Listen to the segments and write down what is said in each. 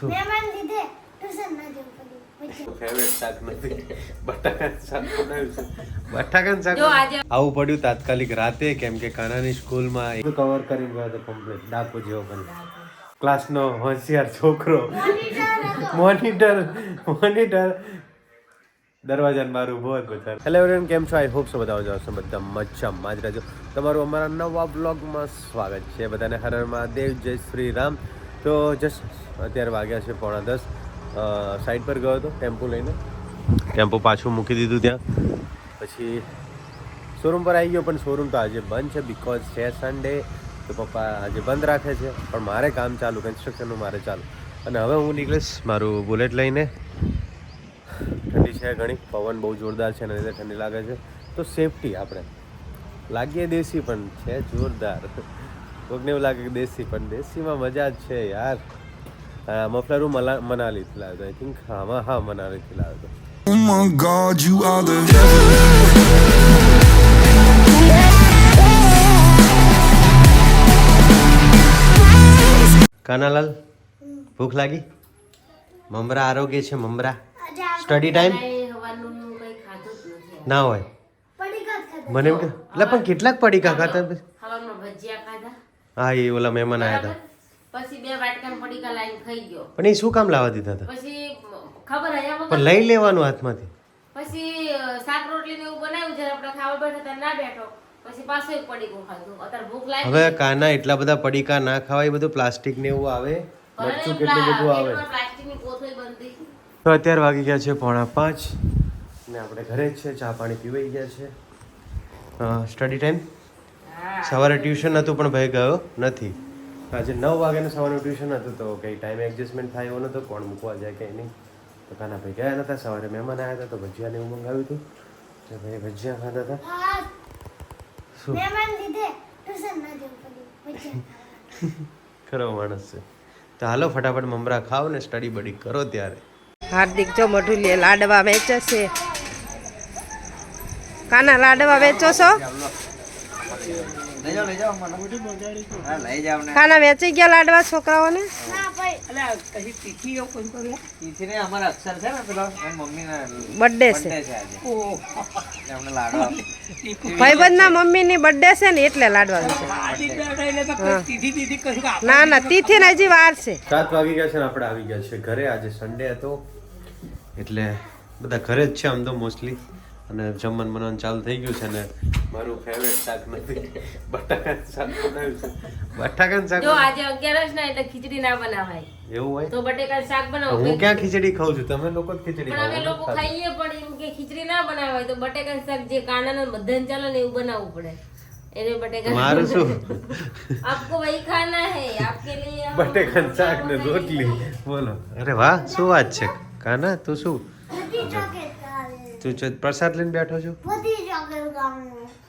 શું? મહેમાન લીધે ટ્યુશન ના જવું પડ્યું. પછી ફેવરેટ શાક નથી. બટાકાનું શાક બનાવ્યું છે. બટાકાનું શાક જો આજે આવું પડ્યું તાત્કાલિક રાતે કેમ કે કાનાની સ્કૂલમાં એક કવર કરીને ગયો હતો કમ્પ્લીટ ડાકો જેવો બની ક્લાસનો હોશિયાર છોકરો. મોનિટર મોનિટર દરવાજાને મારું ઊભો હતો બચારો હેલો એવરીવન કેમ છો? આઈ હોપ સો બધા મજા આવશે બધા મજામાં જ રહેજો. તમારું અમારા નવા બ્લોગમાં સ્વાગત છે. બધાને હર હર મહાદેવ જય શ્રી રામ. તો જસ્ટ અત્યારે વાગ્યા છે પોણા દસ. સાઈડ પર ગયો હતો ટેમ્પો લઈને. ટેમ્પો પાછું મૂકી દીધું ત્યાં. પછી શોરૂમ પર આવી ગયો પણ શોરૂમ તો આજે બંધ છે બિકોઝ છે સન્ડે તો પપ્પા આજે બંધ રાખે છે પણ મારે કામ ચાલુ કન્સ્ટ્રક્શનનું મારે ચાલુ. અને હવે હું નીકળીશ મારું બુલેટ લઈને. ઠંડી છે ઘણી પવન બહુ જોરદાર છે અને લીધે ઠંડી લાગે છે. તો સેફટી આપણે. લાગીએ દેશી પણ છે જોરદાર. કોઈકને એવું લાગે કે દેશી પણ દેશીમાં મજા જ છે યાર. મફલર હું મલા મનાલીથી લાવ્યો આઈ થિંક હા હા મનાલીથી લાવ્યો Oh my God, you are the કાનાલાલ ભૂખ લાગી? મમરા આરોગ્ય છે મમરા. સ્ટડી ટાઈમ ના હોય. મને એમ કે એટલે પણ કેટલાક પડીકા ખાતા પછી? હવામાં ભજીયા ખાધા હા એ ઓલા મહેમાન આવ્યા હતા પછી બે વાટકા પડીકા લાઈન ખાઈ ગયો. પણ એ શું કામ લાવવા દીધા હતા? પછી ખબર આવ્યા પણ લઈ લેવાનું હાથમાંથી. પછી શાક રોટલી ને એવું બનાવ્યું જ્યારે આપણે ખાવા બેઠા ત્યારે ના બેઠો. પછી પાછું એક પડીકું ખાધું. અત્યારે ભૂખ લાગી હવે કાના એટલા બધા પડીકા ના ખાવાય બધું પ્લાસ્ટિક ને એવું આવે. મરચું કેટલું બધું આવે. તો અત્યારે વાગી ગયા છે પોણા પાંચ. ને આપણે ઘરે જ છે ચા પાણી પીવાઈ ગયા છે. સ્ટડી ટાઈમ સવારે ટ્યુશન હતું પણ ભાઈ ગયો નથી. આજે નવ વાગ્યાનું સવારનું ટ્યુશન હતું તો કંઈ ટાઈમ એડજસ્ટમેન્ટ થાય એવો નતો કોણ મૂકવા જાય કંઈ નહીં. તો કાના ભાઈ ગયા નતા. સવારે મહેમાન આવ્યા હતા તો ભજીયાને એવું મંગાવ્યું હતું. તો ભાઈ ભજીયા ખાતા હતા. શું? ખરો માણસ છે. તો હાલો ફટાફટ મમરા ખાઓ ને સ્ટડી બડી કરો ત્યારે. હાર્દિક જો મઢું લે લાડવા વેચે છે. કાના લાડવા વેચો છો? કાના વેચી ગયા લાડવા છોકરાઓને? ના બર્થડે છે ભાઈબંધ ના મમ્મી ની બર્થડે છે. ને એટલે લાડવા ના ના તિથિ ને હજી વાર છે. સાત વાગી ગયા છે ને આપણે આવી ગયા છે ઘરે. આજે સન્ડે હતો. એટલે બધા ઘરે જ છે આમ તો મોસ્ટલી અને જમન મનન ચાલુ થઈ ગયું છે ને મારું ફેવરેટ શાક નથી. બટાકાનું શાક બનાવ્યું છે. બટાકાનું શાક જો આજે 11 ના એટલે ખીચડી ના બનાવાય. એવું હોય? તો બટાકાનું શાક બનાવો. હું ક્યાં ખીચડી ખાઉં છું? તમે લોકો જ ખીચડી પણ અમે લોકો ખાઈએ પણ એમ કે ખીચડી ના બનાવાય તો બટાકાનું શાક જે કાનાનું બધાને ચાલે ને એવું બનાવવું પડે. એને બટેકા મારું શું? આપકો વહી ખાના હે આપકે લિયે બટેકાનું શાક ને રોટલી. બોલો. અરે વાહ શું વાત છે? કાના તું શું? તું ચ- પ્રસાદ લઈને બેઠો છો?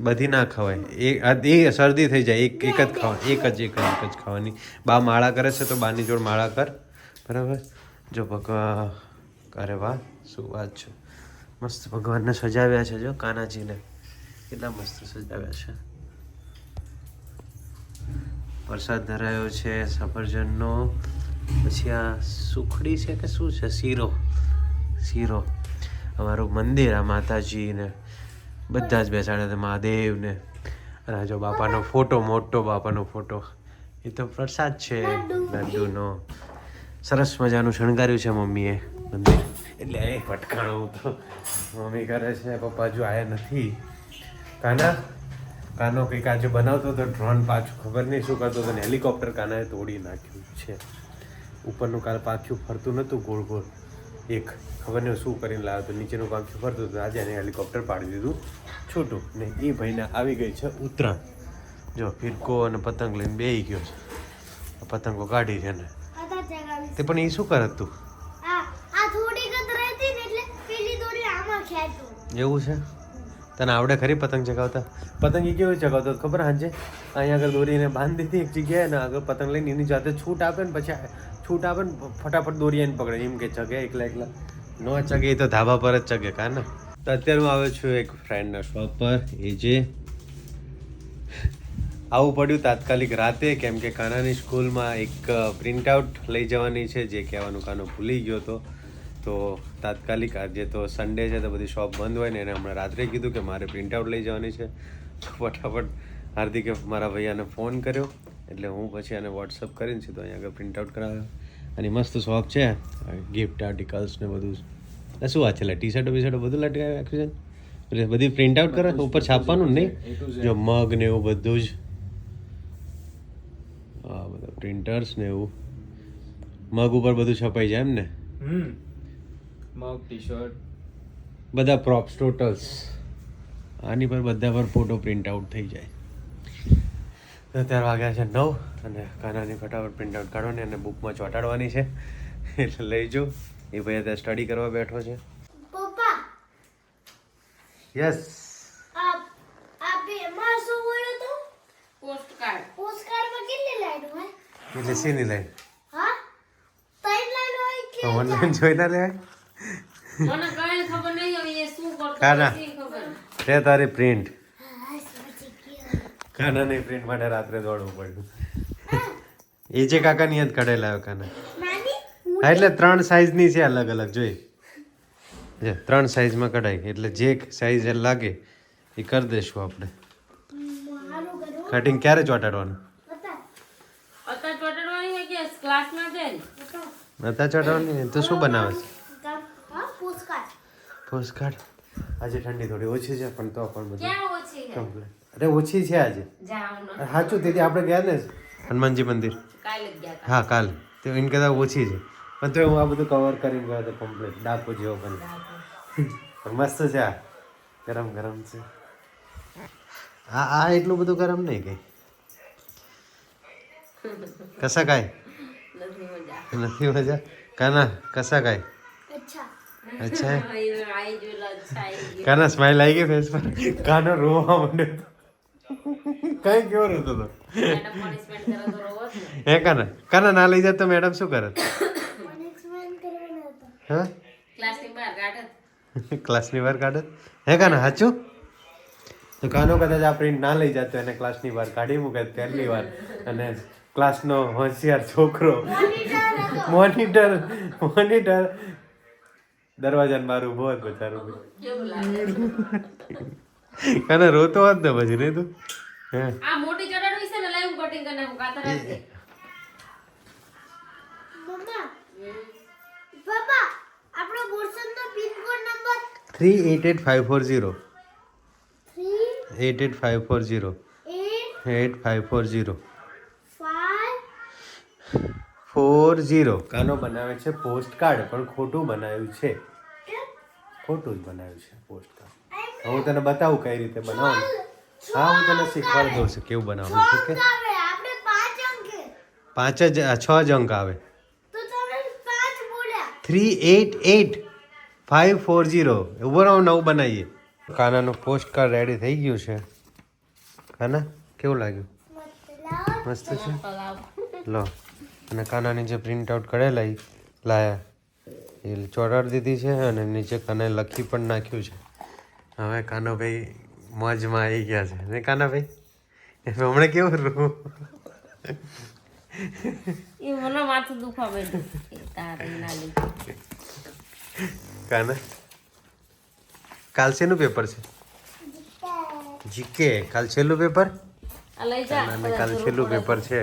બધી ના ખવાય. એ આ એ શરદી થઈ જાય. એક એક જ ખાવા એક જ એક જ એક જ ખાવાની. બા માળા કરે છે તો બાની જોડ માળા કર. બરાબર? જો ભગવાન અરે વાહ શું વાત છે. મસ્ત ભગવાનને સજાવ્યા છે જો કાનાજીને. કેટલા મસ્ત સજાવ્યા છે. પ્રસાદ ધરાયો છે સફરજનનો. પછી આ સુખડી છે કે શું છે? શીરો. શીરો. અમારું મંદિર, આ માતાજી ને બધા જ બેસાડ્યા હતા મહાદેવને. અને આ જો બાપાનો ફોટો, મોટો બાપાનો ફોટો. એ તો પ્રસાદ છે લડ્ડુનો સરસ મજાનું શણગાર્યું છે મમ્મીએ મંદિર. એટલે એ ભટકાણું તો મમ્મી કરે છે, પપ્પા જો આયા નથી. કાના? કાનો કંઈક આજે બનાવતો હતો, ડ્રોન પાછું ખબર નહીં શું કરતો હતો, ને હેલિકોપ્ટર કાનાએ તોડી નાખ્યું છે. ઉપરનું કાલ પાછું ફરતું નહોતું, ગોળ ગોળ. એક ખબર નહીં શું કરીને લાવ્યો તો નીચેનું કામ ફરતું હતું. આજે એને હેલિકોપ્ટર પાડી દીધું. છૂટું. ને એ ભાઈને આવી ગઈ છે ઉત્તરાયણ. જો ફિરકો અને પતંગ લઈને બેહી ગયો છે. પતંગો કાઢી છે ને તો પણ એ શું કરત તું? એવું છે? તને આવડે ખરી પતંગ ચગાવતા? પતંગ એ કેવી ચગાવતો ખબર હાંજે અહીંયા આગળ દોરીને બાંધી દીધી એક જગ્યાએ ને આગળ પતંગ લઈને એની જાતે છૂટ આપે ને પછી છૂટ આપે ને ફટાફટ દોરી એને પકડે. એમ કે ચગે એકલા એકલા. ન ચગે તો ધાબા પર જ ચગે કા ને? તો અત્યારે હું આવ્યો છું એક ફ્રેન્ડના શોપ પર, એ જે આવું પડ્યું તાત્કાલિક રાતે, કેમ કે કાનાની સ્કૂલમાં એક પ્રિન્ટઆઉટ લઈ જવાની છે, જે કહેવાનું કાનો ભૂલી ગયો હતો તો તાત્કાલિક આજે તો સન્ડે છે, તો બધી શોપ બંધ હોય ને, એને હમણાં રાત્રે કીધું કે મારે પ્રિન્ટઆઉટ લઈ જવાની છે. તો ફટાફટ હાર્દિકે મારા ભૈયાને ફોન કર્યો. એટલે હું પછી આને વોટ્સઅપ કરીને સીધો અહીંયા આગળ પ્રિન્ટઆઉટ કરાવ્યો. અને મસ્ત શોપ છે. ગિફ્ટ આર્ટિકલ્સ ને બધું. આ શું વાત છે ટી શર્ટો બી શર્ટો બધું લટકાવ્યું રાખ્યું છે એટલે બધી પ્રિન્ટ આઉટ કરે? ઉપર છાપવાનું નહીં? જો મગ ને એવું બધું જ. હા બધા પ્રિન્ટર્સ ને એવું. મગ ઉપર બધું છપાઈ જાય એમ ને? હમ. મગ ટી શર્ટ બધા પ્રોપ્સ ટોટલ્સ આની પર બધા પર ફોટો પ્રિન્ટ આઉટ થઈ જાય. અત્યારે વાગ્યા છે નવ અને કાનાની ફટાફટ પ્રિન્ટ આઉટ કાઢવાની અને બુકમાં ચોંટાડવાની છે. એટલે લઈ જો. એ ભાઈ અત્યારે સ્ટડી કરવા બેઠો છે. પપ્પા યસ એટલે સીની લાઈન હા? ત્રણ લાઈન હોય કે તો ઓનલાઈન જોઈ ના લેવાય? મને કઈ ખબર નહીં હવે એ શું કાના. તે તારી પ્રિન્ટ કાનાની પ્રિન્ટ માટે રાત્રે દોડવું પડ્યું. એ જે કાકાની યાદ કઢાઈ લાવ્યો કાના. હા એટલે ત્રણ સાઈઝની છે અલગ અલગ જોઈ. જે ત્રણ સાઈઝમાં કઢાઈ એટલે જે સાઈઝ લાગે એ કરી દઈશું આપણે. કટિંગ ક્યારે ચોટાડવાનું? નતા ચોટાડવાની તો શું બનાવે છે? પોસ્ટકાર્ડ આજે ઠંડી થોડી ઓછી છે પણ તો પણ બધું ક્યાં કમ્પ્લીટ અરે ઓછી છે આજે. સાચું તેથી આપણે ગયા ને હનુમાનજી મંદિર. હા કાલ. તો એને કદાચ ઓછી છે. પણ તો હું આ બધું કવર કરીને ગયો હતો કમ્પ્લીટ ડાકો જેવો પણ મસ્ત છે આ. ગરમ ગરમ છે. હા આ એટલું બધું ગરમ નહીં કઈ. કસા કાય નથી મજા. કાના કસા કાય અચ્છા. કાના સ્માઈલ આવી ગઈ ફેસ પર. કાનો રોવા માંડ્યો કઈ કેવો રહેતો હતો. હે કાના? કાના ના લઈ જાય તો મેડમ શું કરે? હા? ક્લાસની બહાર કાઢે ક્લાસની બહાર કાઢે હે કાના સાચું? તો કાનો કદાચ આ પ્રિન્ટ ના લઈ જતો એને ક્લાસની બહાર કાઢી મૂકે પહેલી વાર. અને ક્લાસનો હોશિયાર છોકરો. મોનિટર મોનિટર દરવાજાને બહાર ઊભો હતો બચારો કાના રોતો હોત ને પછી નહીં તું? આ મોટી ચડાડવી છે ને લાઈવ કટિંગ કરીને હું કાતર આપજે. મમ્મા પપ્પા આપણો બોરસદનો pin code number? Three eight eight five four zero eight eight five four zero 8 eight five four zero 5 four zero કાનો બનાવે છે? પોસ્ટ કાર્ડ પણ ખોટું બનાવ્યું છે. ખોટું જ બનાવ્યું છે પોસ્ટ કાર્ડ હું તને બતાવું કઈ રીતે બનાવવાનું. હા હું તને શીખવાડી દઉં છું કેવું બનાવવાનું છે ઓકે આવે આપણે 5 અંકે. પાંચ જ છ જ અંક આવે. તો તમે 5 બોલ્યા. Three eight eight five four zero. ઊભો રહો નવું બનાવીએ. કાનાનું પોસ્ટ કાર્ડ રેડી થઈ ગયું છે. કાના કેવું લાગ્યું? મસ્ત છે? લો અને કાનાની જે પ્રિન્ટ આઉટ કરેલા લાયા. એ ચોરાડી દીધી છે અને નીચે કાને લખી પણ નાખ્યું છે. હવે કાનાભાઈ મોજમાં આવી ગયા છે. ને કાનાભાઈ? હમણાં કેવું રૂ એ મને માથું દુખવા. કાના? કાલ શેનું પેપર છે? જીકે કાલ છેલ્લું પેપર? આ લઈ જા. કાલ છેલ્લું પેપર છે.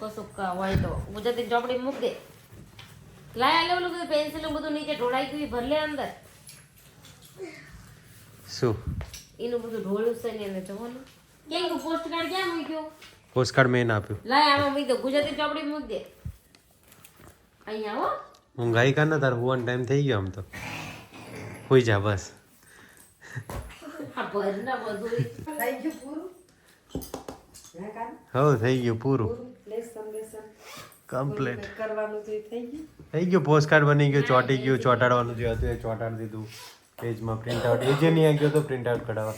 કશુંક હોય તો. ગુજરાતી ચોપડી મૂક દે. લાય આલે ઓલું બધું પેન્સિલ બધું નીચે ઢોળાઈ ગયું ઈ અંદર. શું? એનું બધું ઢોળ્યું છે ને એને જોવાનું. કેમ પોસ્ટ કાર્ડ ક્યાં મૂક્યો? પોસ્ટ કાર્ડ મેં આપ્યું. લાય આમાં મૂકી દો. ગુજરાતી ચોપડી મૂક દે. અહીંયા હો. હું ગાઈ કાના તાર હોવાનો ટાઈમ થઈ ગયો આમ તો. હોઈ જા બસ. આ ભરના બધું. હવ થઈ ગયું પૂરું. કમ્પ્લીટ થઈ ગયું. પોસ્ટ કાર્ડ બની ગયું ચોંટી ગયું ચોંટાડવાનું જે હતું એ ચોંટાડી દીધું. પેજમાં પ્રિન્ટ આઉટ એ જે નહીં ગયો તો પ્રિન્ટ આઉટ કઢાવવા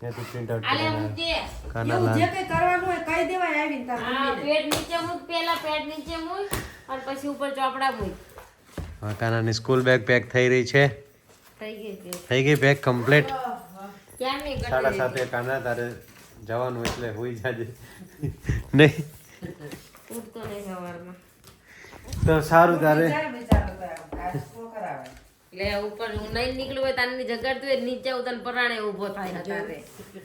ત્યાંથી પ્રિન્ટ આઉટ આલે કઢાવવા મૂક. દે કાના તાર હા પેડ નીચે મૂક પેલા પેડ નીચે મૂક અને પછી ઉપર ચોપડા મૂક. હા કાનાની સ્કૂલ બેગ પેક થઈ રહી છે. થઈ ગઈ થઈ ગઈ બેગ કમ્પ્લીટ સાડા સાતે કાના તારે જવાનું એટલે હોઈ જાજે. નહીં. ઉઠતો નહીં સવારમાં. તો સારું તારે. એટલે ઉપર હું નહીં નીકળ્યું હોય તારની જગાડતું હોય નીચે તને પરાણે ઊભો થાય તારે.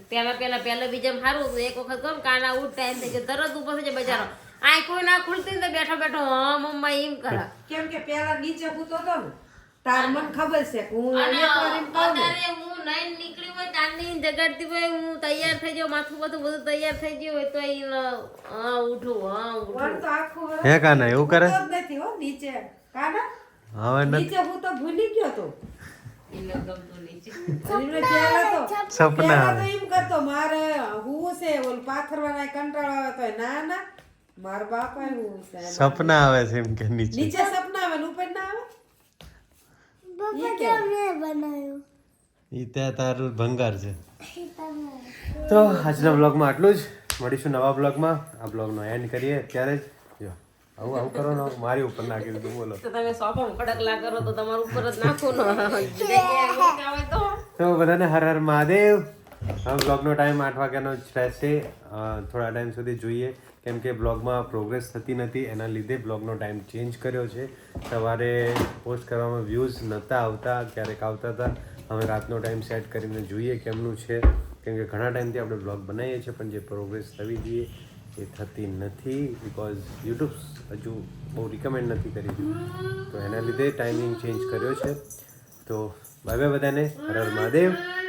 પેલા પેલા પેલા બીજા સારું હતું. એક વખત કેમ કાના ઉઠતા એમ થઈ ગયું. તરત ઊભો થઈ જાય બજારો. આ કોઈ ના ખુલતી ને બેઠો બેઠો હા મમ્મા એમ કરે. કેમ કે પેલા નીચે હૂતો તો ને તાર મને ખબર છે કે હું અત્યારે હું નહીં નીકળી હોય તારની જગાડતી હોય હું તૈયાર થઈ જાઉં માથું બધું બધું તૈયાર થઈ ગયું હોય તો એ હા ઉઠું હા ઉઠું. તો આખું હે કાના એવું કરે? નથી હો નીચે. કાના? હવે નથી નીચે હું તો ભૂલી ગયો તો. સપના તો એમ કરતો મારે હું છે ઓલ પાથરવાના કંટાળો આવે તો ના ના. મારા બાપા હું છે. સપના આવે છે એમ કે નીચે. નીચે સપના આવે ઉપર ના આવે? પપ્પા તો મેં બનાવ્યું. ઈ ત્યાં તારું ભંગાર છે. તો આજના બ્લોગમાં આટલું જ. મળીશું નવા બ્લોગમાં આ બ્લોગનો એન્ડ કરીએ. ત્યારે જો આવું આવું કરો ને મારી ઉપર નાખી દીધું બોલો. તો તમે સોફામાં કડકલા કરો તો તમારું ઉપર જ નાખો ને. તો બધાને હર હર મહાદેવ. હવે બ્લોગનો ટાઈમ આઠ વાગ્યાનો જ રહેશે થોડા ટાઈમ સુધી જોઈએ. કેમ કે બ્લોગમાં પ્રોગ્રેસ થતી નથી એના લીધે બ્લોગનો ટાઈમ ચેન્જ કર્યો છે. સવારે પોસ્ટ કરવામાં વ્યૂઝ નહોતા આવતા ક્યારેક આવતા હતા. હવે રાતનો ટાઈમ સેટ કરીને જોઈએ કેમનું છે. કેમ કે ઘણા ટાઈમથી આપણે બ્લોગ બનાવીએ છીએ પણ જે પ્રોગ્રેસ થવી જોઈએ એ થતી નથી બિકોઝ યુટ્યુબ હજુ બહુ રિકમેન્ડ નથી કરી રહ્યું. તો એના લીધે ટાઈમિંગ ચેન્જ કર્યો છે. તો બાય બાય બધાને હર મહાદેવ.